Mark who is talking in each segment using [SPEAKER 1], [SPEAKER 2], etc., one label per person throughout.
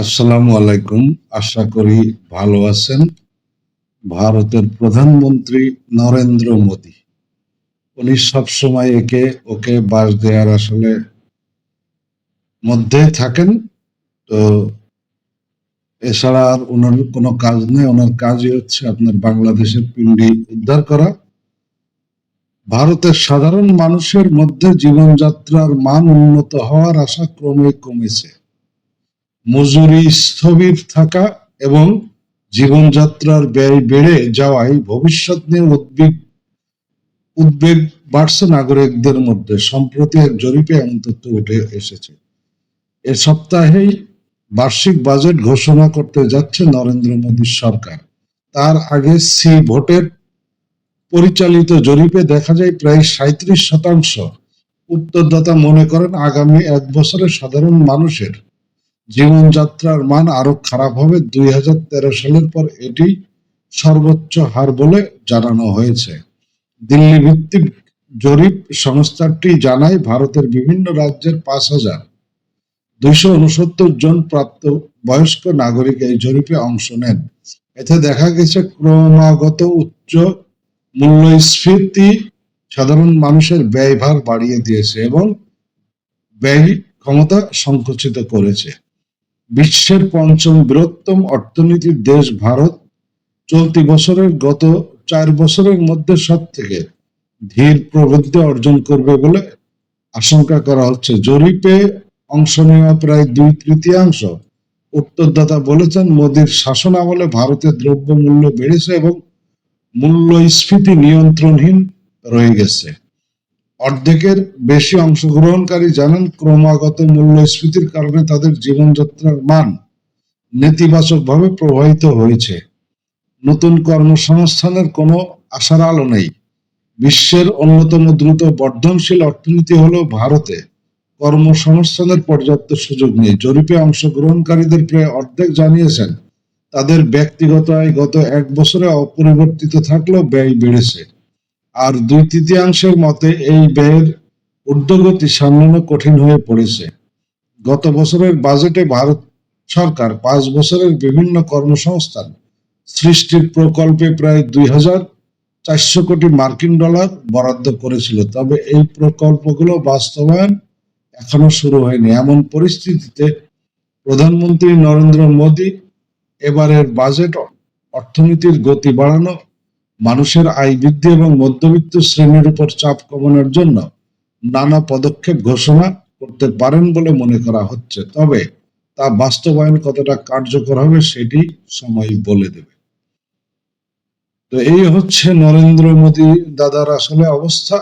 [SPEAKER 1] আসসালামু আলাইকুম। আশা করি ভালো আছেন। ভারতের প্রধানমন্ত্রী নরেন্দ্র মোদী। উনি সবসময় একে ওকে বাস দেওয়ার আসলে মধ্যে থাকেন। তো এছাড়া আর ওনার কোনো কাজ নেই। ওনার কাজই হচ্ছে আপনার বাংলাদেশের পিণ্ডি উদ্ধার করা। ভারতের সাধারণ মানুষের মধ্যে জীবনযাত্রার মান উন্নত হওয়ার আশা ক্রমে কমেছে। মজুরি স্থবির থাকা এবং জীবনযাত্রার ব্যয় বেড়ে যাওয়ায় ভবিষ্যৎ নিয়ে উদ্বেগ উদ্বেগ বাড়ছে নাগরিকদের মধ্যে। সম্প্রতি এক জরিপে এমন তথ্য উঠে এসেছে। এ সপ্তাহেই বার্ষিক বাজেট ঘোষণা করতে যাচ্ছে নরেন্দ্র মোদীর সরকার। তার আগে সি ভোটের পরিচালিত জরিপে দেখা যায় প্রায় সাঁত্রিশ শতাংশ উত্তরদাতা মনে করেন আগামী এক বছরে সাধারণ মানুষের জীবনযাত্রার মান আরও খারাপ হবে। দুই হাজার তেরো সালের পর এটি সর্বোচ্চ হার বলে জানানো হয়েছে। দিল্লি ভিত্তিক জরিপ সংস্থাটি জানায়, ভারতের বিভিন্ন রাজ্যের পাঁচ হাজার দুইশো উনসত্তর জন প্রাপ্ত বয়স্ক নাগরিক এই জরিপে অংশ নেন। এতে দেখা গেছে, ক্রমাগত উচ্চ মূল্যস্ফীতি সাধারণ মানুষের ব্যয়ভার বাড়িয়ে দিয়েছে এবং ব্যয় ক্ষমতা সংকুচিত করেছে। বিশ্বের পঞ্চম বৃহত্তম অর্থনীতির দেশ ভারত চলতি বছরের গত চার বছরের মধ্যে সব থেকে ধীর প্রবৃদ্ধি অর্জন করবে বলে আশঙ্কা করা হচ্ছে। জরিপে অংশ নেওয়া প্রায় দুই তৃতীয়াংশ উত্তরদাতা বলেছেন, মোদীর শাসন আমলে ভারতের দ্রব্য মূল্য বেড়েছে এবং মূল্যস্ফীতি নিয়ন্ত্রণহীন রয়ে গেছে। অর্ধেকের বেশি অংশগ্রহণকারী জানান ক্রমাগত মূল্যস্ফীতির কারণে তাদের জীবনযাত্রার মান নেতিবাচকভাবে প্রভাবিত হয়েছে। নতুন কর্মসংস্থানের কোনো আশার আলো নেই। বিশ্বের অন্যতম দ্রুত বর্ধনশীল অর্থনীতি হলো ভারতে। কর্মসংস্থানের পর্যাপ্ত সুযোগ নেই। জরিপে অংশগ্রহণকারীদের প্রায় অর্ধেক জানিয়েছেন, তাদের ব্যক্তিগত আয় গত এক বছরে অপরিবর্তিত থাকলেও ব্যয় বেড়েছে। আর দুই তৃতীয়াংশের মতে এই ব্যয়ের ঊর্ধ্বগতি সামলানো কঠিন হয়ে পড়েছে। গত বছরের বাজেটে ভারত সরকার পাঁচ বছরের বিভিন্ন কর্মসংস্থান সৃষ্টির প্রকল্পে প্রায় দুই হাজার চারশো কোটি মার্কিন ডলার বরাদ্দ করেছিল। তবে এই প্রকল্পগুলো বাস্তবায়ন এখনও শুরু হয়নি। এমন পরিস্থিতিতে প্রধানমন্ত্রী নরেন্দ্র মোদী এবারের বাজেট অর্থনীতির গতি বাড়ানো মানুষের আয় বৃদ্ধি এবং মধ্যবিত্ত শ্রেণির উপর চাপ কমানোর জন্য নানা পদক্ষেপ ঘোষণা করতে পারেন বলে মনে করা হচ্ছে। তবে তা বাস্তবায়ন কতটা কার্যকর হবে সেটি সময় বলে দেবে। তো এই হচ্ছে নরেন্দ্র মোদী দাদার আসলে অবস্থা।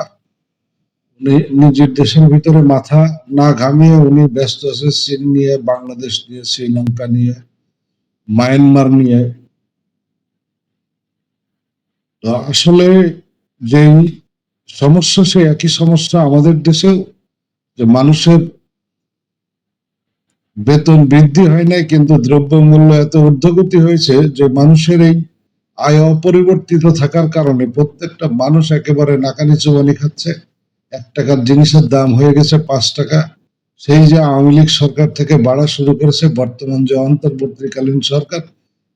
[SPEAKER 1] উনি নিজের দেশের ভিতরে মাথা না ঘামিয়ে উনি ব্যস্ত আছে, চীন নিয়ে, বাংলাদেশ নিয়ে, শ্রীলঙ্কা নিয়ে, মায়ানমার নিয়ে আসলে যেই সমস্যা, সেই একই সমস্যা আমাদের দেশেও, যে মানুষের বেতন বৃদ্ধি হয় নাই, কিন্তু দ্রব্য মূল্য এত ঊর্ধ্বগতি হয়েছে যে মানুষের এই আয় অপরিবর্তিত থাকার কারণে প্রত্যেকটা মানুষ একেবারে নাকানি চুবানি খাচ্ছে। এক টাকার জিনিসের দাম হয়ে গেছে পাঁচ টাকা। সেই যে আওয়ামী লীগ সরকার থেকে বাড়া শুরু করেছে, বর্তমান যে অন্তর্বর্তীকালীন সরকার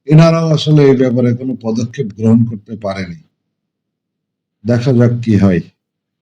[SPEAKER 1] এনারাও আসলে এই ব্যাপারে কোনো পদক্ষেপ গ্রহণ করতে পারেনি। দেখা যাক কি হয়।